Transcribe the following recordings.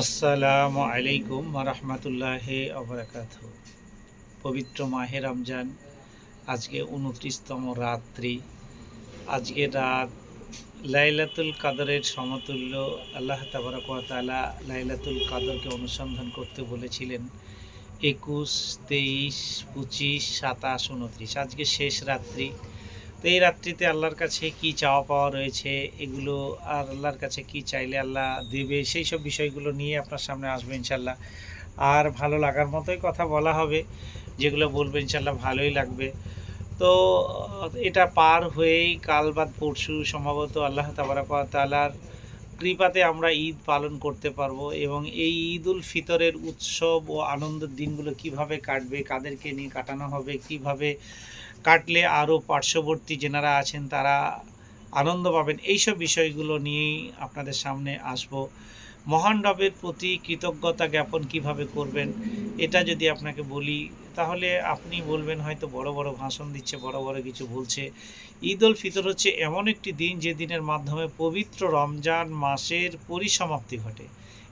আসসালামু আলাইকুম রহমতুল্লাহ অবরাকাত পবিত্র মাহে রমজান, আজকে উনত্রিশতম রাত্রি। আজকে রাত লাইলাতুল কাদরের সমতুল্য আল্লাহ তাবারকালা লাইলাতুল কাদরকে অনুসন্ধান করতে বলেছিলেন, একুশ, তেইশ, পঁচিশ, সাতাশ, উনত্রিশ। আজকে শেষ রাত্রি। তো এই রাত্রিতে আল্লাহর কাছে কি চাওয়া পাওয়া রয়েছে? এগুলো আর আল্লাহর কাছে কি চাইলে আল্লাহ দেবে? সেই সব বিষয়গুলো নিয়ে আপনার সামনে আসবে ইনশাল্লাহ আর ভালো লাগার মতোই কথা বলা হবে, যেগুলো বলবে ইনশাল্লাহ ভালোই লাগবে। তো এটা পার হয়েই কাল বাদ পরশু সম্ভবত আল্লাহ তালার কৃপাতে আমরা ঈদ পালন করতে পারব এবং এই ঈদ উল ফিতরের উৎসব ও আনন্দের দিনগুলো কীভাবে কাটবে, কাদেরকে নিয়ে কাটানো হবে, কীভাবে কাটলে আরও পার্শ্ববর্তী যেনারা আছেন তারা আনন্দ পাবেন, এইসব বিষয়গুলো নিয়েই আপনাদের সামনে আসব। মহান রবের প্রতি কৃতজ্ঞতা জ্ঞাপন কীভাবে করবেন, এটা যদি আপনাকে বলি তাহলে আপনি বলবেন হয়তো বড় বড় ভাষণ দিচ্ছে, বড় বড় কিছু বলছে। ঈদ উল ফিতর হচ্ছে এমন একটি দিন যে দিনের মাধ্যমে পবিত্র রমজান মাসের পরিসমাপ্তি ঘটে।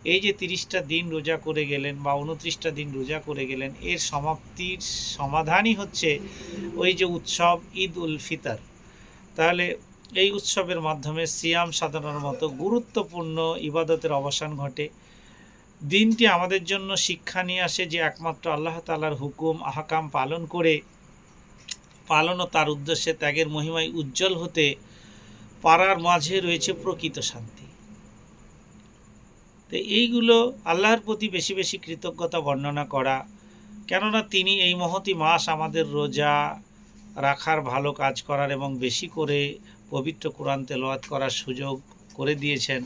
এই যে তিরিশটা দিন রোজা করে গেলেন বা উনত্রিশটা দিন রোজা করে গেলেন, এর সমাপ্তির সমাধানই হচ্ছে ওই যে উৎসব ঈদ উল ফিতর। তাহলে এই উৎসবের মাধ্যমে সিয়াম সাধনার মতো গুরুত্বপূর্ণ ইবাদতের অবসান ঘটে। দিনটি আমাদের জন্য শিক্ষা নিয়ে আসে যে একমাত্র আল্লাহ তালার হুকুম, আহকাম পালন করে, পালন ও তার উদ্দেশ্যে ত্যাগের মহিমায় উজ্জ্বল হতে পারার মাঝে রয়েছে প্রকৃত শান্তি। তো এইগুলো আল্লাহর প্রতি বেশি বেশি কৃতজ্ঞতা বর্ণনা করা, কেননা তিনি এই মহতি মাস আমাদের রোজা রাখার ভালো কাজ করার এবং বেশি করে পবিত্র কোরআন তেলাওয়াত করার সুযোগ করে দিয়েছেন।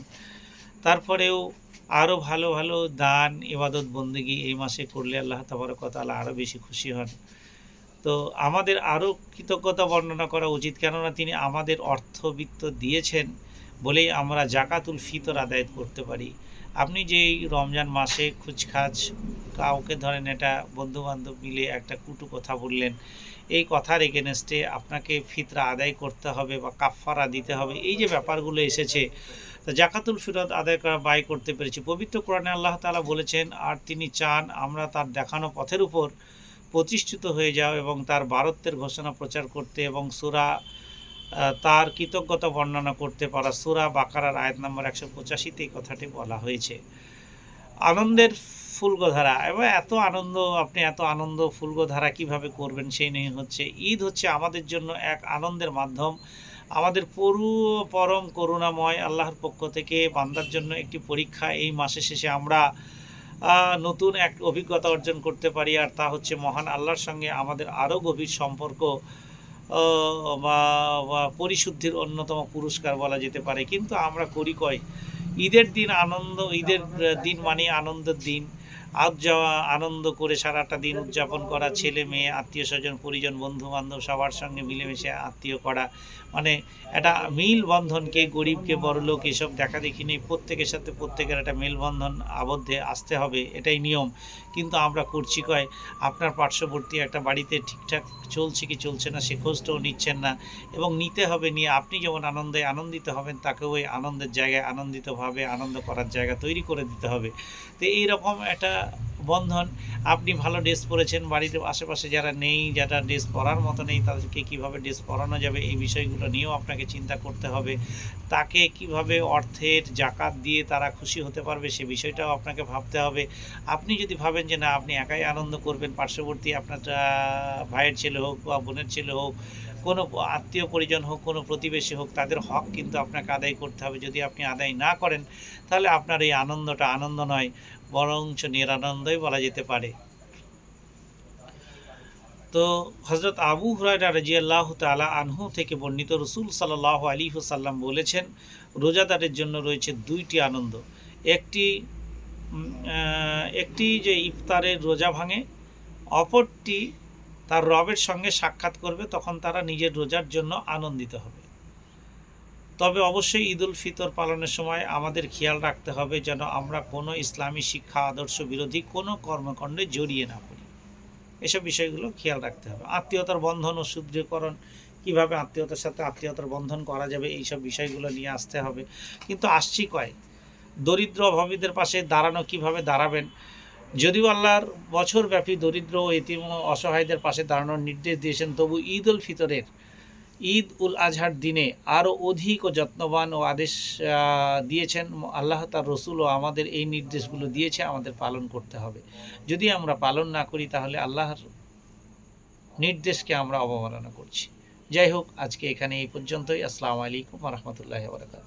তারপরেও আরও ভালো ভালো দান, ইবাদত, বন্দেগি এই মাসে করলে আল্লাহ তাবারকতালা আরও বেশি খুশি হন। তো আমাদের আরও কৃতজ্ঞতা বর্ণনা করা উচিত, কেননা তিনি আমাদের অর্থবিত্ত দিয়েছেন বলেই আমরা জাকাতুল ফিতর আদায় করতে পারি। আপনি যে এই রমজান মাসে খুচখাচ, কাউকে ধরেন এটা বন্ধুবান্ধব মিলে একটা কুটু কথা বললেন, এই কথার এগেনস্টে আপনাকে ফিতরা আদায় করতে হবে বা কাফফারা দিতে হবে, এই যে ব্যাপারগুলো এসেছে তো জাকাতুল ফিরত আদায় করা বাই করতে পেরেছি। পবিত্র কোরআনে আল্লাহ তালা বলেছেন, আর তিনি চান আমরা তার দেখানো পথের উপর প্রতিষ্ঠিত হয়ে যাও এবং তার বারত্বের ঘোষণা প্রচার করতে এবং সুরা তার কৃতজ্ঞতা বর্ণনা করতে পারা। সুরা বাকারার আয়াত নম্বর একশো পঁচাশিতে এই কথাটি বলা হয়েছে। আনন্দের ফুলগোধারা, এবং এত আনন্দ, আপনি এত আনন্দ ফুলগোধারা কীভাবে করবেন সেই নিয়ে হচ্ছে, ঈদ হচ্ছে আমাদের জন্য এক আনন্দের মাধ্যম। আমাদের পরু পরম করুণাময় আল্লাহর পক্ষ থেকে বান্দার জন্য একটি পরীক্ষা এই মাসে শেষে আমরা নতুন এক অভিজ্ঞতা অর্জন করতে পারি আর তা হচ্ছে মহান আল্লাহর সঙ্গে আমাদের আরও গভীর সম্পর্ক বা, পরিশুদ্ধির অন্যতম পুরস্কার বলা যেতে পারে। কিন্তু আমরা করি কয়? ঈদের দিন আনন্দ, ঈদের দিন মানে আনন্দের দিন। আজ যাওয়া, আনন্দ করে সারাটা দিন উদযাপন করা, ছেলে মেয়ে, আত্মীয় স্বজন, পরিজন বন্ধু বান্ধব সবার সঙ্গে মিলেমিশে আত্মীয় করা। মানে একটা মিল বন্ধনকে গরিবকে বড়লোক, এসব দেখা দেখি নেই। প্রত্যেকের সাথে প্রত্যেকের একটা মেলবন্ধন আবদ্ধে আসতে হবে, এটাই নিয়ম। কিন্তু আমরা করছি কয়, আপনার পার্শ্ববর্তী একটা বাড়িতে ঠিকঠাক চলছে কি চলছে না, সে খোঁজটাও নিচ্ছেন না। এবং নিতে হবে নিয়ে আপনি যেমন আনন্দে আনন্দিত হবেন, তাকেও ওই আনন্দের জায়গায় আনন্দিতভাবে, আনন্দ করার জায়গা তৈরি করে দিতে হবে। তো এইরকম একটা uh, বন্ধন, আপনি ভালো ড্রেস পরেছেন, বাড়ির আশেপাশে যারা নেই, যারা ড্রেস পরার মতো নেই, তাদেরকে কীভাবে ড্রেস পরানো যাবে, এই বিষয়গুলো নিয়েও আপনাকে চিন্তা করতে হবে। তাকে কীভাবে অর্থের জাকাত দিয়ে তারা খুশি হতে পারবে, সে বিষয়টাও আপনাকে ভাবতে হবে। আপনি যদি ভাবেন যে, না, আপনি একাই আনন্দ করবেন, পার্শ্ববর্তী আপনার ভাইয়ের ছেলে হোক বা বোনের ছেলে হোক, কোনো আত্মীয় পরিজন হোক, কোনো প্রতিবেশী হোক, তাদের হক কিন্তু আপনাকে আদায় করতে হবে। যদি আপনি আদায় না করেন, তাহলে আপনার এই আনন্দটা আনন্দ নয়, বরঞ্চ নিরানন্দই বলা যেতে পারে। তো হজরত আবু হুরাইরা রাজিয়াল্লাহ তালা আনহু থেকে বর্ণিত রসুল সাল্লাহ আলী হুসাল্লাম বলেছেন, রোজাদারের জন্য রয়েছে দুইটি আনন্দ। একটি একটি যে ইফতারের রোজা ভাঙে, অপরটি তার রবের সঙ্গে সাক্ষাৎ করবে, তখন তারা নিজের রোজার জন্য আনন্দিত হবে। তবে অবশ্যই ঈদ উল ফিতর পালনের সময় আমাদের খেয়াল রাখতে হবে যেন আমরা কোনো ইসলামী শিক্ষা, আদর্শ বিরোধী কোনো কর্মকাণ্ডে জড়িয়ে না পড়ি। এসব বিষয়গুলো খেয়াল রাখতে হবে। আত্মীয়তার বন্ধন ও সুদৃঢ়করণ, কীভাবে আত্মীয়তার সাথে আত্মীয়তার বন্ধন করা যাবে, এইসব বিষয়গুলো নিয়ে আসতে হবে। কিন্তু আসছি কয়? দরিদ্র অভাবীদের পাশে দাঁড়ানো কীভাবে দাঁড়াবেন? যদিও আল্লাহর বছরব্যাপী দরিদ্র ও এতিম অসহায়দের পাশে দাঁড়ানোর নির্দেশ দিয়েছেন, তবু ঈদ উল ফিতরের ঈদ উল আজহার দিনে আরও অধিক ও যত্নবান ও আদেশ দিয়েছেন আল্লাহ তার রসুলও আমাদের এই নির্দেশগুলো দিয়েছে, আমাদের পালন করতে হবে। যদি আমরা পালন না করি, তাহলে আল্লাহর নির্দেশকে আমরা অবমাননা করছি। যাই হোক, আজকে এখানে এই পর্যন্তই। আসসালামু আলাইকুম রহমতুল্লাহ বরকাত